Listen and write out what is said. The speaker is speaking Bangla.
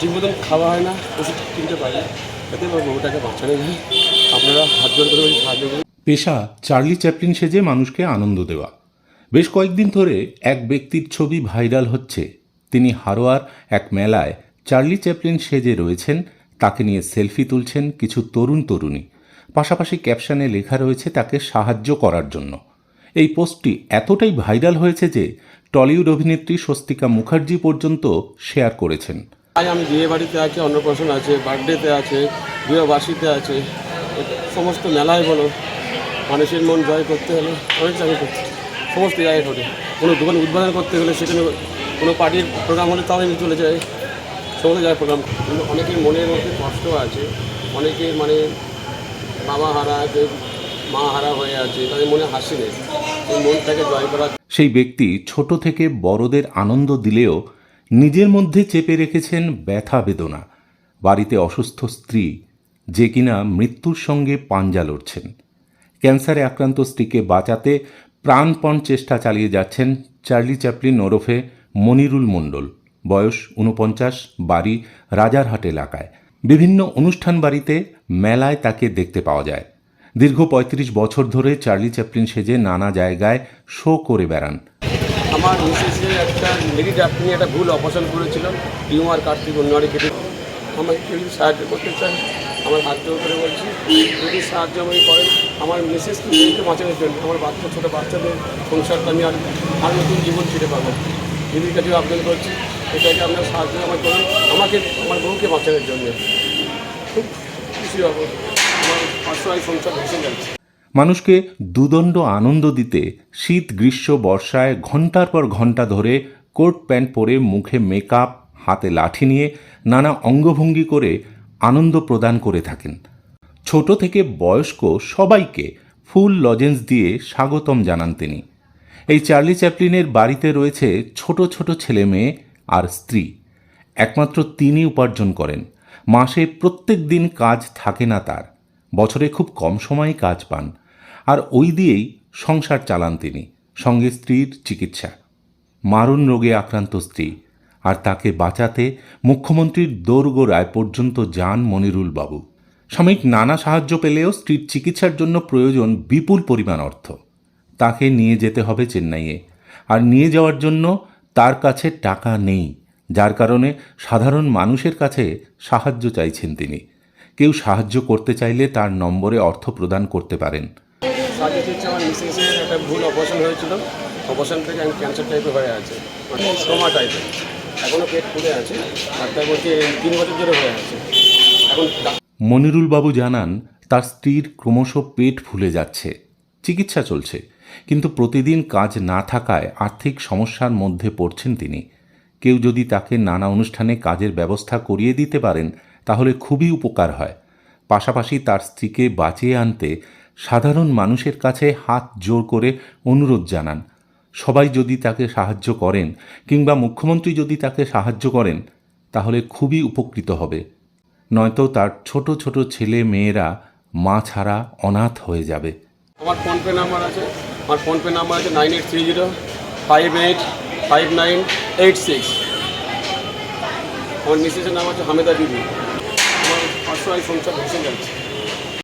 ঠিক মতন খাওয়া হয় না, ওষুধ কিনতে পারি যাতে আমার বাঁচানো যায়। আপনারা হাত জোর করে সাহায্য করুন। পেশা, চার্লি চ্যাপলিন সেজে মানুষকে আনন্দ দেওয়া। বেশ কয়েকদিন ধরে এক ব্যক্তির ছবি ভাইরাল হচ্ছে। তিনি হারোয়ার এক মেলায় চার্লি চ্যাপলিন সেজে রয়েছেন, তাকে নিয়ে সেলফি তুলছেন কিছু তরুণ তরুণী। পাশাপাশি ক্যাপশনে লেখা রয়েছে তাকে সাহায্য করার জন্য। এই পোস্টটি এতটাই ভাইরাল হয়েছে যে টলিউড অভিনেত্রী স্বস্তিকা মুখার্জি পর্যন্ত শেয়ার করেছেন। আজ আমি বিয়ে বাড়িতে আছে, অন্নপ্রাশন আছে, বার্থডেতে আছে বিয়েবাসীতে আছে, সমস্ত মেলায় বলো, মানুষের মন জয় করতে হলে অনেক জায়গায় সমস্ত জায়গায় ঘটে। কোনো দোকান উদ্বোধন করতে হলে সেখানে কোনো পার্টির প্রোগ্রাম হলে তাও আমি চলে যাই সমস্ত জায়গায় প্রোগ্রাম কিন্তু অনেকের মনের মধ্যে কষ্ট আছে। অনেকে মানে বাবা হারা, কেউ মা হারা হয়ে আছে, তাদের মনে হাসি নেই। সেই মনটাকে জয় করা সেই ব্যক্তি ছোট থেকে বড়দের আনন্দ দিলেও নিজের মধ্যে চেপে রেখেছেন ব্যথা বেদনা। বাড়িতে অসুস্থ স্ত্রী যে কিনা মৃত্যুর সঙ্গে পাঞ্জা লড়ছেন। ক্যান্সারে আক্রান্ত স্ত্রীকে বাঁচাতে প্রাণপণ চেষ্টা চালিয়ে যাচ্ছেন চার্লি চ্যাপলিন ওরফে মনিরুল মণ্ডল। বয়স উনপঞ্চাশ বাড়ি রাজারহাট এলাকায়। বিভিন্ন অনুষ্ঠান বাড়িতে মেলায় তাকে দেখতে পাওয়া যায়। দীর্ঘ ৩৫ বছর ধরে চার্লি চ্যাপলিন সেজে নানা জায়গায় শো করে বেড়ান। আমার মিসেসের একটা লেডি নিয়ে একটা ভুল অপারেশন করেছিল, টিউমার কার্তিক অন্যবারে কেটে আমাকে কেউ সাহায্য করতে চান আমার হাত জোর করে বলছি, যদি সাহায্য আমাকে করেন, আমার মিসেস নিজেকে বাঁচানোর জন্য, আমার বাচ্চা, ছোটো বাচ্চাদের সংসারটা আমি আর আর নতুন জীবন ফিরে পাবো দিদির কাছে আবেদন করছি, এটাকে আপনার সাহায্য আমার করুন, আমাকে, আমার বউকে বাঁচানোর জন্য। খুব খুশি হব, আমার অসহায় সংসার ভেসে যাচ্ছে। মানুষকে দুদণ্ড আনন্দ দিতে শীত, গ্রীষ্ম, বর্ষায় ঘণ্টার পর ঘণ্টা ধরে কোট প্যান্ট পরে মুখে মেকআপ, হাতে লাঠি নিয়ে নানা অঙ্গভঙ্গি করে আনন্দ প্রদান করে থাকেন। ছোট থেকে বয়স্ক সবাইকে ফুল লজেন্স দিয়ে স্বাগতম জানান তিনি। এই চার্লি চ্যাপলিনের বাড়িতে রয়েছে ছোট ছোট ছেলে মেয়ে আর স্ত্রী। একমাত্র তিনি উপার্জন করেন। মাসে প্রত্যেক দিন কাজ থাকে না তার। বছরে খুব কম সময়ই কাজ পান। আর ওই দিয়েই সংসার চালান তিনি, সঙ্গে স্ত্রীর চিকিৎসা। মারণ রোগে আক্রান্ত স্ত্রী, আর তাকে বাঁচাতে মুখ্যমন্ত্রীর দোরগোড়ায় পর্যন্ত যান মনিরুল বাবু সাময়িক নানা সাহায্য পেলেও স্ত্রীর চিকিৎসার জন্য প্রয়োজন বিপুল পরিমাণ অর্থ। তাকে নিয়ে যেতে হবে চেন্নাইয়ে, আর নিয়ে যাওয়ার জন্য তার কাছে টাকা নেই, যার কারণে সাধারণ মানুষের কাছে সাহায্য চাইছেন তিনি। কেউ সাহায্য করতে চাইলে তার নম্বরে অর্থ প্রদান করতে পারেন। সাহায্য চেয়েছে আমার একটা ভুল অপারেশন হয়েছিল। অপারেশন থেকে আমি ক্যান্সার হয়ে আছে। সোমা টাইপের এখনও পেট আছে। ডাক্তার বলছে তিন বছর ধরে হয়ে আছে। এখন মনিরুল বাবু জানান, তার স্ত্রীর ক্রমশ পেট ফুলে যাচ্ছে। চিকিৎসা চলছে। কিন্তু প্রতিদিন কাজ না থাকায় আর্থিক সমস্যার মধ্যে পড়ছেন তিনি। কেউ যদি তাকে নানা অনুষ্ঠানে কাজের ব্যবস্থা করিয়ে দিতে পারেন, তাহলে খুবই উপকার হয়। পাশাপাশি তার স্ত্রীকে বাঁচিয়ে আনতে সাধারণ মানুষের কাছে হাত জোর করে অনুরোধ জানান। সবাই যদি তাকে সাহায্য করেন কিংবা মুখ্যমন্ত্রী যদি তাকে সাহায্য করেন, তাহলে খুবই উপকৃত হবে। নয়তো তার ছোট ছোট ছেলে মেয়েরা মা ছাড়া অনাথ হয়ে যাবে। আমার ফোনপে নাম্বার আছে। আমার ফোনপে নাম্বার আছে nine eight three zero five eight five nine eight six. আমার মিসেসের নাম আছে হামেদা বিবি আমার অসহায় সংসার ভেসে যাচ্ছে।